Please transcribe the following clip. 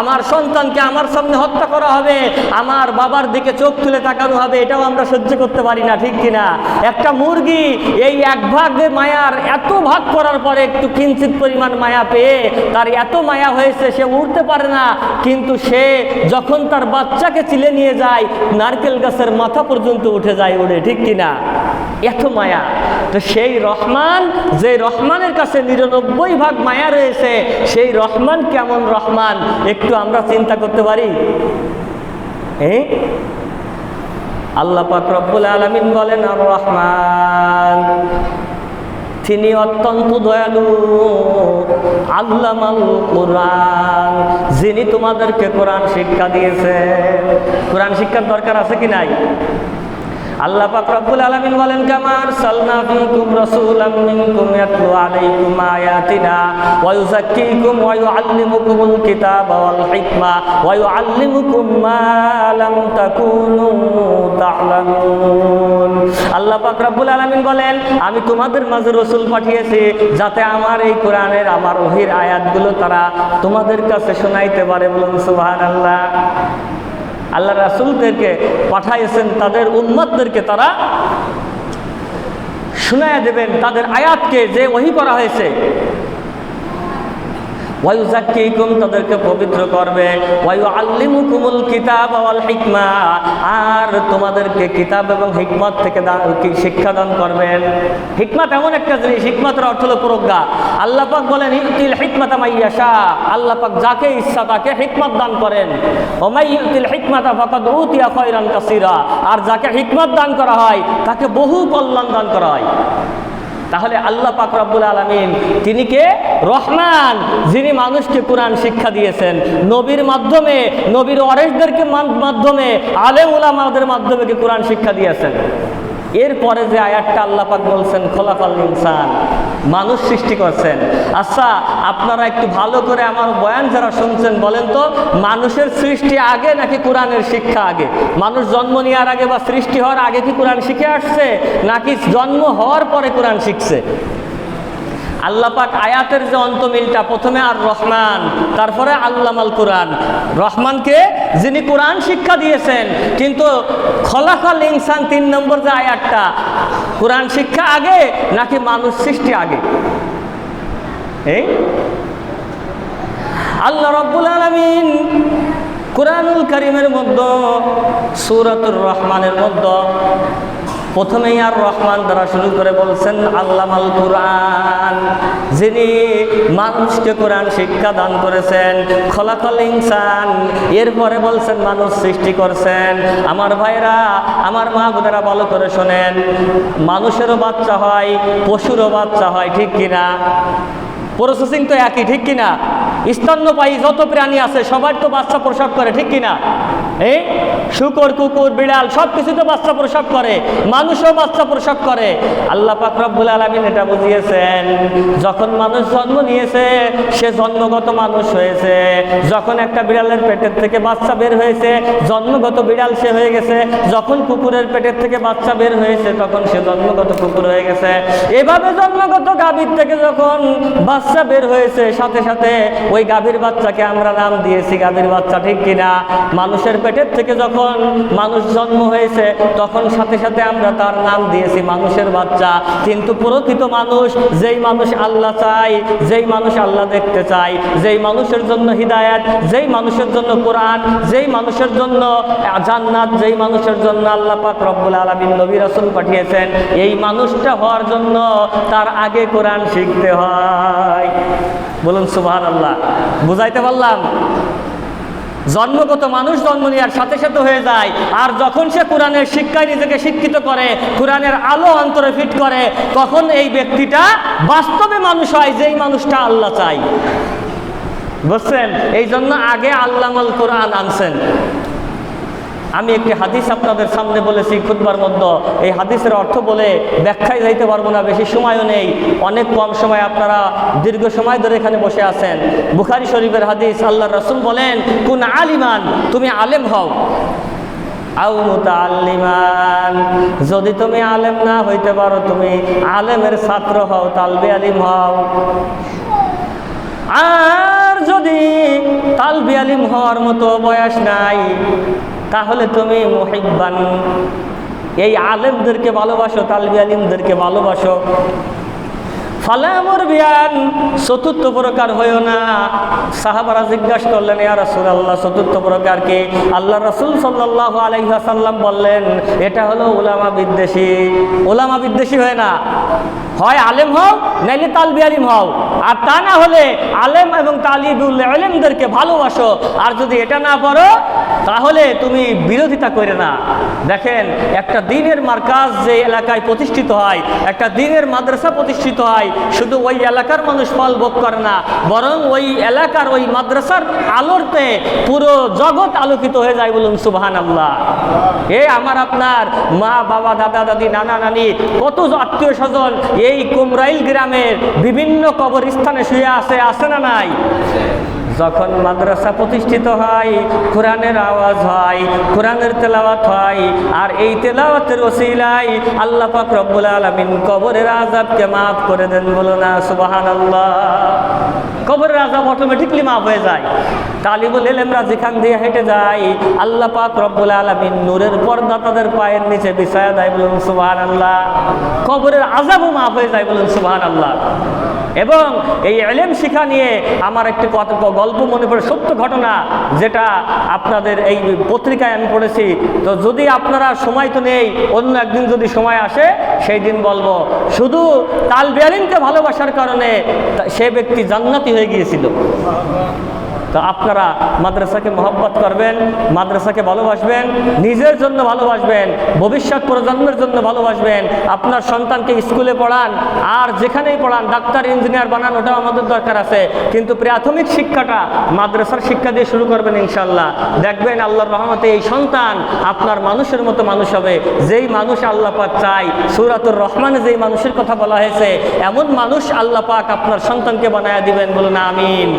আমার সন্তানকে আমার সামনে হত্যা করা হবে, আমার বাবার দিকে চোখ তুলে তাকানো হবে, এটাও আমরা সহ্য করতে পারি না, ঠিক কিনা? একটা মুরগি এই এক ভাগের মায়ার এত ভাগ করার পরে একটু কিঞ্চিত পরিমাণ মায়া পেয়ে তার এত মায়া হয়েছে, সে উঠতে পারে না। কিন্তু সে যখন তার বাচ্চাকে চিলে নিয়ে যায়, নারকেল গাছের মাথা পর্যন্ত উঠে যায় উড়ে, ঠিক কিনা? এত মায়া। তো সেই রহমান, যে রহমানের কাছে নিরানব্বই ভাগ মায়া রয়েছে, সেই রহমান কেমন রহমান? একটু আমরা চিন্তা করতে পারি? হ্যাঁ আল্লাহ পাক রব্বুল আলামিন বলেন, আর রহমান, তিনি অত্যন্ত দয়ালু, আল্লামাল কোরআন, যিনি তোমাদেরকে কোরআন শিক্ষা দিয়েছেন। কোরআন শিক্ষার দরকার আছে কি নাই? আল্লাহ পাক রব্বুল আলামিন বলেন কামার সালনা ফিকুম রাসূলাম মিনকুম ইয়াতলু আলাইকুম আয়াতিনা ওয়া ইউযাক্কিকুম ওয়া ইউআল্লিমুকুমুল কিতাবা ওয়াল হিকমা ওয়া ইউআল্লিমুকুম মা লাম তাকুনু তা'লামুন। আল্লাহ পাক রব্বুল আলামিন বলেন, আমি তোমাদের মাঝে রাসূল পাঠিয়েছি যাতে আমার এই কোরআনের, আমার ওহির আয়াতগুলো তারা তোমাদের কাছে শোনাইতে পারে। বলুন, সুবহানাল্লাহ। আল্লাহ রাসুলদেরকে পাঠাইছেন তাদের উন্মতদেরকে তারা শুনাইয়া দেবেন তাদের আয়াতকে যে ওহি করা হয়েছে। ওয়ায়ুজাক্কিকুম তাদেরকে পবিত্র করবে। ওয়ায়ু আল্লিমুকুমুল কিতাব ওয়াল হিকমা, আর তোমাদেরকে কিতাব এবং হিকমত থেকে দান শিক্ষাদান করবেন হিকমত এমন একটা জিনিস, হিকমতের অর্থ হলো প্রজ্ঞা। আল্লাহ পাক বলেন, ইউতিল হিকমাতা মাইয়াশা আল্লাহ পাক যাকে ইচ্ছা তাকে হিকমত দান করেন। ওমাই ইউতিল হিকমাতা ফাকাদ উতিয়া খায়রান কাসীরা। আর যাকে হিকমত দান করা হয়, তাকে বহু কল্যাণ দান করা হয়। তাহলে আল্লাহ পাক রব্বুল আলমিন তিনি কে? রহমান, যিনি মানুষকে কোরআন শিক্ষা দিয়েছেন। নবীর মাধ্যমে, নবীর অরেশদেরকে মাধ্যমে, আলেম উলামাদের মাধ্যমে কোরআন শিক্ষা দিয়েছেন। এরপরে যে আয়াতটা আল্লাপাক বলছেন, খোলাফাল ইনসান, মানুষ সৃষ্টি করছেন। আচ্ছা আপনারা একটু ভালো করে আমার বয়ান যারা শুনছেন, বলেন তো, মানুষের সৃষ্টি আগে নাকি কোরআনের শিক্ষা আগে? মানুষ জন্ম নেওয়ার আগে বা সৃষ্টি হওয়ার আগে কি কোরআন শিখে আসছে, নাকি জন্ম হওয়ার পরে কোরআন শিখছে? আল্লাহ পাক আয়াতের যে অন্তমিলটা, প্রথমে আর রহমান, তারপরে আল্লামাল কোরআন। রহমানকে যিনি কোরআন শিক্ষা দিয়েছেন, কিন্তু খলাফাল ইনসান তিন নম্বর যে আয়াতটা, কোরআন শিক্ষা আগে নাকি মানুষ সৃষ্টি আগে? এই? আল্লাহ রব্বুল আলমিন কোরআনুল করিমের মধ্যে, সুরাতুর রহমানের মধ্যে প্রথমেই আর রহমান দ্বারা শুরু করে বলছেন আল্লাহ আল কোরআন। যিনি মানুষকে কোরআন শিক্ষা দান করেছেন খলাখল ইনসান। এরপরে বলছেন, মানুষ সৃষ্টি করছেন। আমার ভাইরা, আমার মা বোনেরা ভালো করে শোনেন, মানুষেরও বাচ্চা হয়, পশুরও বাচ্চা হয়, ঠিক কিনা? প্রসেসিং তো একই, ঠিক কিনা? স্তন্যপায়ী যত প্রাণী আছে, সবার তো বাচ্চা প্রসব করে, ঠিক কিনা? এই শুকর, কুকুর, বিড়াল সব কিছু তো বাচ্চা প্রসব করে, মানুষও বাচ্চা প্রসব করে। আল্লাহ পাক রব্বুল আলমিন এটা বুঝিয়েছেন। যখন মানুষ জন্ম নিয়েছে, সে জন্মগত মানুষ হয়েছে। যখন একটা বিড়ালের পেটের থেকে বাচ্চা বের হয়েছে, জন্মগত বিড়াল সে হয়ে গেছে। যখন কুকুরের পেটের থেকে বাচ্চা বের হয়েছে, তখন সে জন্মগত কুকুর হয়ে গেছে। এভাবে জন্মগত গাভীর থেকে যখন বাচ্চা বের হয়েছে, সাথে সাথে ওই গাভীর বাচ্চাকে আমরা নাম দিয়েছি, গাভীর বাচ্চা ঠিক কিনা? মানুষের পেটের থেকে যখন মানুষ জন্ম হয়েছে, তখন সাথে সাথে আমরা তার নাম দিয়েছি, মানুষের বাচ্চা। কিন্তু প্রকৃত মানুষ যেই মানুষ আল্লাহ চাই যেই মানুষ আল্লাহ দেখতে চাই যেই মানুষের জন্য হিদায়াত, যেই মানুষের জন্য কোরআন, যেই মানুষের জন্য জান্নাত, যেই মানুষের জন্য আল্লাহ পাক রব্বুল আলমিন নবী রাসূল পাঠিয়েছেন, এই মানুষটা হওয়ার জন্য তার আগে কোরআন শিখতে হয়। বলুন সুবহান আল্লাহ বুঝাইতে পারলাম? জন্মগত মানুষ জন্ম নেওয়ার সাথে সাথে হয়ে যায়। আর যখন সে কোরআনের শিক্ষায় নিজেকে শিক্ষিত করে, কোরআনের আলো অন্তরে ফিট করে, তখন এই ব্যক্তিটা বাস্তবে মানুষ হয়, যেই মানুষটা আল্লাহ চাই বুঝছেন? এই জন্য আগে আল্লামল কোরআন আনছেন। আমি একটি হাদিস আপনাদের সামনে বলেছি খুদবার মধ্যে। এই হাদিসের অর্থ বলে ব্যাখ্যায় যাইতে পারব না, বেশি সময়ও নেই। অনেক কম সময় আপনারা দীর্ঘ সময় ধরে এখানে বসে আছেন। বুখারি শরীফের হাদিস আল্লাহ রসুল বলেন, কোন আলিমান, তুমি আলেম হও। আউ যদি তুমি আলেম না হইতে পারো, তুমি আলেমের ছাত্র হও, তালবে আলিম হও। আর যদি তালবি আলিম হওয়ার মতো বয়স নাই তাহলে তুমি মুহিব্বান। এই আলেমদেরকে ভালোবাসো, তালবি আলিমদেরকে ভালোবাসো। ফালামর বিয়ান, চতুর্থ প্রকার হইও না। সাহাবারা জিজ্ঞাসা করলেন, ইয়া রাসূল আল্লাহ চতুর্থ প্রকার কি? আল্লাহ রাসূল সাল্লাল্লাহু আলাইহি ওয়াসাল্লাম বললেন, এটা হলো উলামা বিদ্বেষী। উলামা বিদ্বেষী হয় না। হয় আলেম হও, নাইলে তালবি আলিম হও। আর তা না হলে আলেম এবং তালিবুল আলেমদেরকে ভালোবাসো। আর যদি এটা না পারো, তাহলে তুমি বিরোধিতা করে না। দেখেন, একটা দিনের মার্কাজ যে এলাকায় প্রতিষ্ঠিত হয়, একটা দিনের মাদ্রাসা প্রতিষ্ঠিত হয়, শুধু ওই এলাকার মানুষ ফল ভোগ করে না, বরং ওই এলাকার ওই মাদ্রাসার আলোরতে পুরো জগৎ আলোকিত হয়ে যায় বলুন সুবাহান আল্লাহ এ আমার আপনার মা, বাবা, দাদা, দাদি, নানা, নানি, কত আত্মীয় স্বজন এই কুমরাইল গ্রামের বিভিন্ন কবরস্থানে শুয়ে আছে আছে না নাই? যখন মাদ্রাসা প্রতিষ্ঠিত হয়, কোরআনের আওয়াজ হয়, কোরআনের তেলাওয়াত হয়, আর এই তেলাওয়াতের ওসিলাই আল্লাহ পাক রব্বুল আলামিন কবরের আযাবকে মাফ করে দেন বলো না, সুবহানাল্লাহ। কবরের আযাব অটোমেটিকলি মাফ হয়ে যায়। তালিবুল এলেমরা যেখান দিয়ে হেঁটে যায়। আল্লাহ পাক রব্বুল আলামিন নূরের পর্দা তাদের পায়ের নিচে বিছায়া দেয় বলুন, সুবহানাল্লাহ। কবরের আযাবও মাফ হয়ে যায় বলুন, সুবহানাল্লাহ। এবং এই এলেম শিখা নিয়ে আমার একটি কত গল্প মনে পড়ে, সত্য ঘটনা যেটা আপনাদের এই পত্রিকায় আমি পড়েছি। তো যদি আপনারা সময় তো নেই, অন্য একদিন যদি সময় আসে, সেই দিন বলব, শুধু তাল বেয়ারিনকে ভালোবাসার কারণে সে ব্যক্তি জান্নাতি হয়ে গিয়েছিল। তো আপনারা মাদ্রাসাকে মহব্বত করবেন, মাদ্রাসাকে ভালোবাসবেন, নিজের জন্য ভালোবাসবেন, ভবিষ্যৎ প্রজন্মের জন্য ভালোবাসবেন, আপনার সন্তানকে স্কুলে পড়ান, আর যেখানেই পড়ান, ডাক্তার, ইঞ্জিনিয়ার বানান, ওটাও আমাদের দরকার আছে। কিন্তু প্রাথমিক শিক্ষাটা মাদ্রাসার শিক্ষা দিয়ে শুরু করবেন ইনশাল্লাহ দেখবেন আল্লাহর রহমতে এই সন্তান আপনার মানুষের মতো মানুষ হবে। যেই মানুষ আল্লাহ পাক চাই সুরাতুর রহমানে যেই মানুষের কথা বলা হয়েছে, এমন মানুষ আল্লাহ পাক আপনার সন্তানকে বানায় দিবেন বলুন, আমিন।